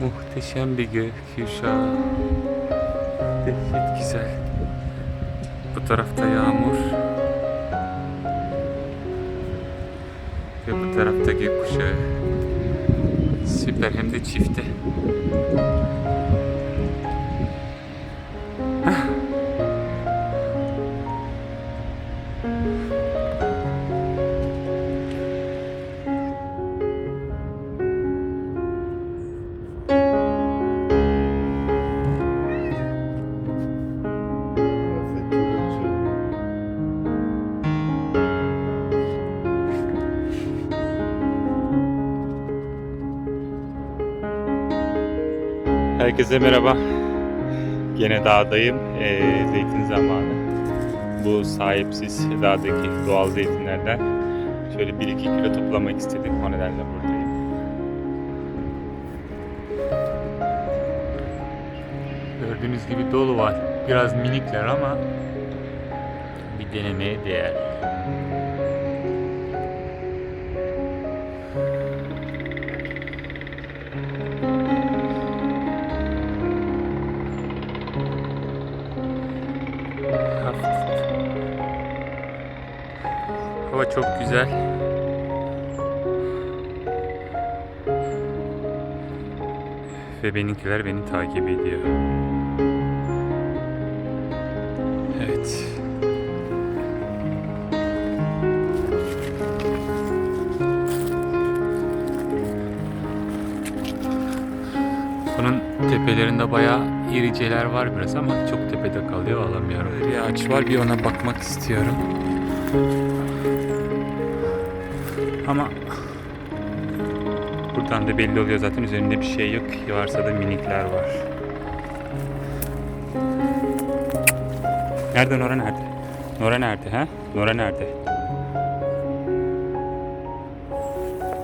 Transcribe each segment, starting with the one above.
Muhteşem bir gökkuşağı. Dehşet güzel. Bu tarafta yağmur. Ve bu tarafta gökkuşağı. Süper hem de çifte. Herkese merhaba. Gene dağdayım. Ee, zeytin zamanı. Bu sahipsiz dağdaki doğal zeytinlerden şöyle 1-2 kilo toplamak istedim. O nedenle buradayım. Gördüğünüz gibi dolu var. Biraz minikler ama bir denemeye değer. Çok güzel. Ve benimkiler beni takip ediyor. Evet. Bunun tepelerinde bayağı iriceler var biraz ama çok tepede kalıyor alamıyorum. Bir ağaç var bir ona bakmak istiyorum. Ama buradan da belli oluyor zaten üzerinde bir şey yok. Varsa da minikler var. Nerede Nora nerede? Nora nerede ha? Nora nerede?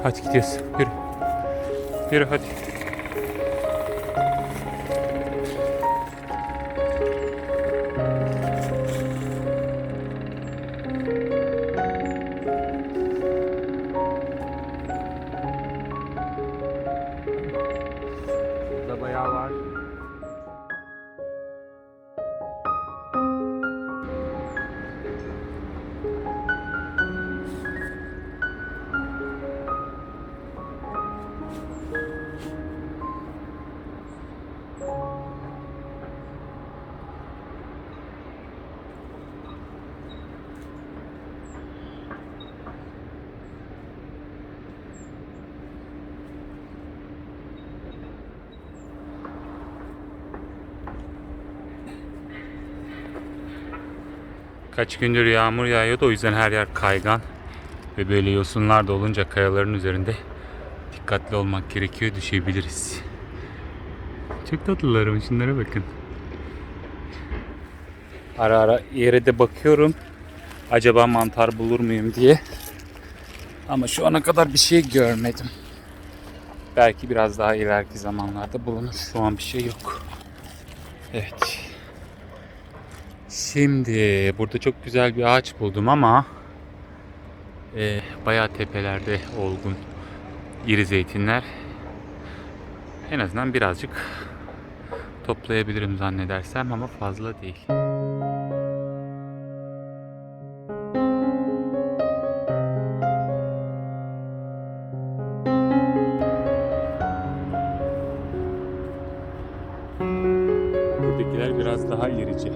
Hadi gidiyoruz. Yürü. Yürü hadi. Bayağı var. Kaç gündür yağmur yağıyordu o yüzden her yer kaygan. Ve böyle yosunlar da olunca kayaların üzerinde dikkatli olmak gerekiyor düşebiliriz. Çok tatlılar ama şunlara bakın. Ara ara yere de bakıyorum. Acaba mantar bulur muyum diye. Ama şu ana kadar bir şey görmedim. Belki biraz daha ileriki zamanlarda bulunur. Şu an bir şey yok. Evet. Şimdi burada çok güzel bir ağaç buldum ama e, bayağı tepelerde olgun iri zeytinler. En azından birazcık toplayabilirim zannedersem ama fazla değil. Buradakiler biraz daha irici.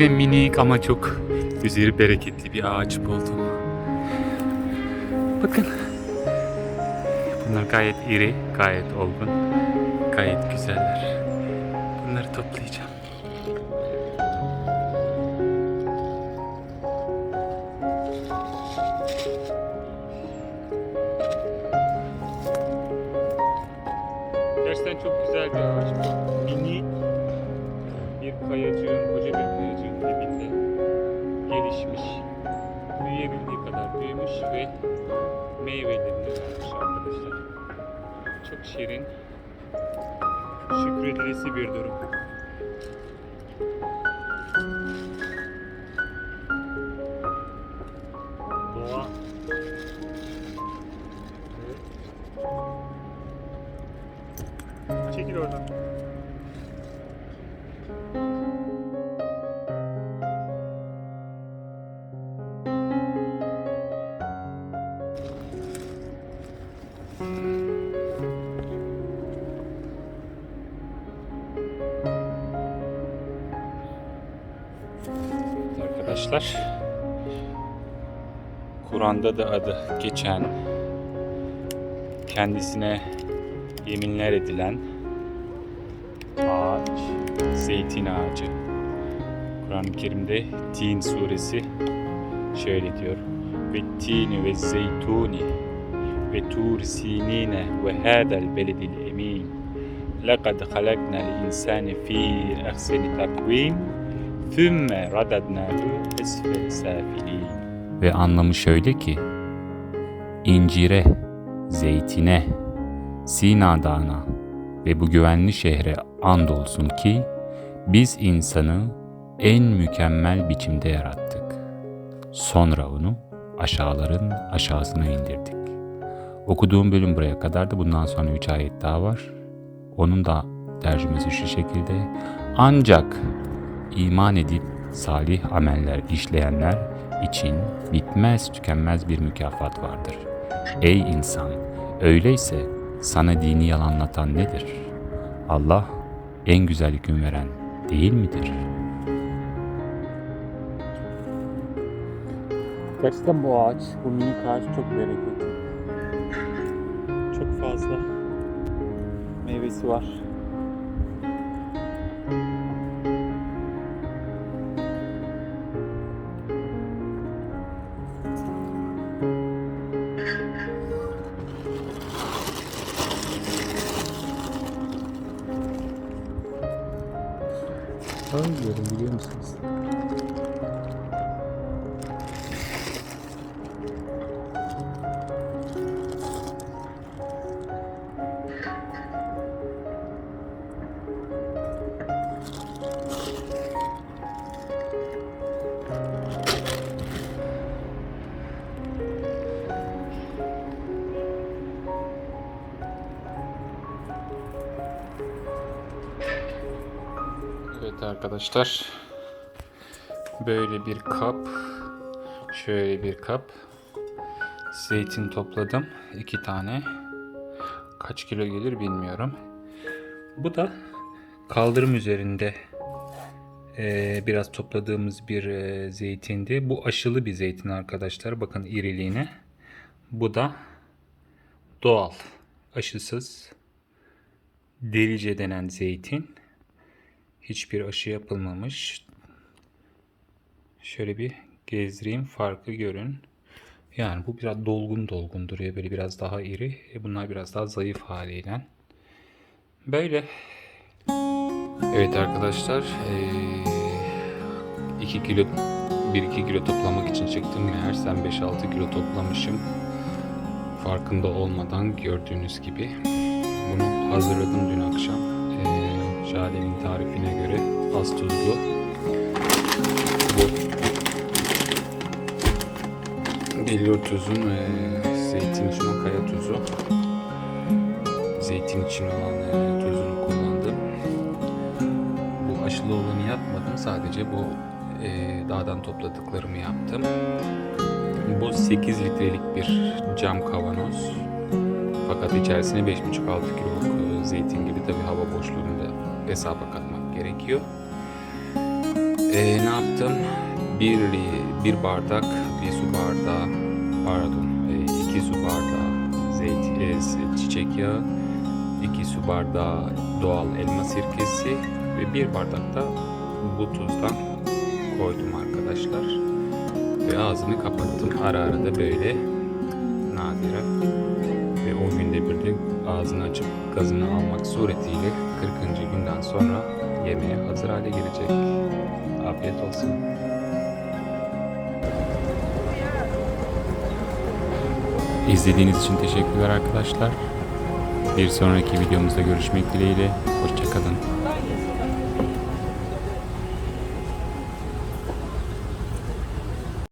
Yine minik ama çok üzeri bereketli bir ağaç buldum. Bakın. Bunlar gayet iri, gayet olgun, gayet güzeller. Bunları toplayacağım. Gerçekten çok güzel bir ağaç. Minik bir kayacığın meyvelerini vermiş arkadaşlar. Çok şirin, şükredilesi bir durum. Doğa. Evet. Çekil oradan. Arkadaşlar Kur'an'da da adı geçen kendisine yeminler edilen ağaç zeytin ağacı. Kur'an-ı Kerim'de Tin suresi şöyle diyor. Ve tini ve zeytuni ve tur sinine ve hadel لقد خلقنا الإنسان في أحسن تقويم ثم رددناه أسفل سافلين Ve anlamı şöyle ki, incire, zeytine, Sina Dağı'na ve bu güvenli şehre andolsun ki biz insanı en mükemmel biçimde yarattık. Sonra onu aşağıların aşağısına indirdik. Okuduğum bölüm buraya kadar da bundan sonra 3 ayet daha var. Onun da tercümesi şu şekilde. Ancak iman edip salih ameller işleyenler için bitmez tükenmez bir mükafat vardır. Ey insan! Öyleyse sana dini yalanlatan nedir? Allah en güzel hüküm veren değil midir? Gerçekten bu ağaç, bu minik ağaç çok bereketli. Fazla meyvesi var. Ağlıyorum biliyor musunuz? Arkadaşlar. Böyle bir kap. Şöyle bir kap. Zeytin topladım. iki tane. Kaç kilo gelir bilmiyorum. Bu da kaldırım üzerinde eee, biraz topladığımız bir eee, zeytindi. Bu aşılı bir zeytin arkadaşlar. Bakın iriliğine. Bu da doğal. Aşısız. Delice denen zeytin. Hiçbir aşı yapılmamış. Şöyle bir gezdireyim farkı görün. Yani bu biraz dolgun dolgun duruyor. Böyle biraz daha iri. E bunlar biraz daha zayıf haliyle. Böyle. Evet arkadaşlar. 2 kilo 1-2 kilo toplamak için çıktım. Meğersem 5-6 kilo toplamışım. Farkında olmadan gördüğünüz gibi. Bunu hazırladım dün akşam. Ee, Şade'nin tarifine göre az tuzlu. Bu Billur tuzun ve zeytin için o kaya tuzu. Zeytin için olan e, tuzunu kullandım. Bu aşılı olanı yapmadım. Sadece bu e, dağdan topladıklarımı yaptım. Bu 8 litrelik bir cam kavanoz. Fakat içerisine 5,5-6 kiloluk e, zeytin gibi tabi hava boşluğunda hesaba katmak gerekiyor. E, ne yaptım? Bir, bir bardak, bir su bardağı, pardon, e, iki su bardağı zeytin, e, çiçek yağı, iki su bardağı doğal elma sirkesi ve bir bardak da bu tuzdan koydum arkadaşlar. Ve ağzını kapattım. Ara ara da böyle nadiren ve 10 günde bir de ağzını açıp gazını almak suretiyle 40. günden sonra yemeğe hazır hale gelecek. Afiyet olsun. İzlediğiniz için teşekkürler arkadaşlar. Bir sonraki videomuzda görüşmek dileğiyle. Hoşçakalın.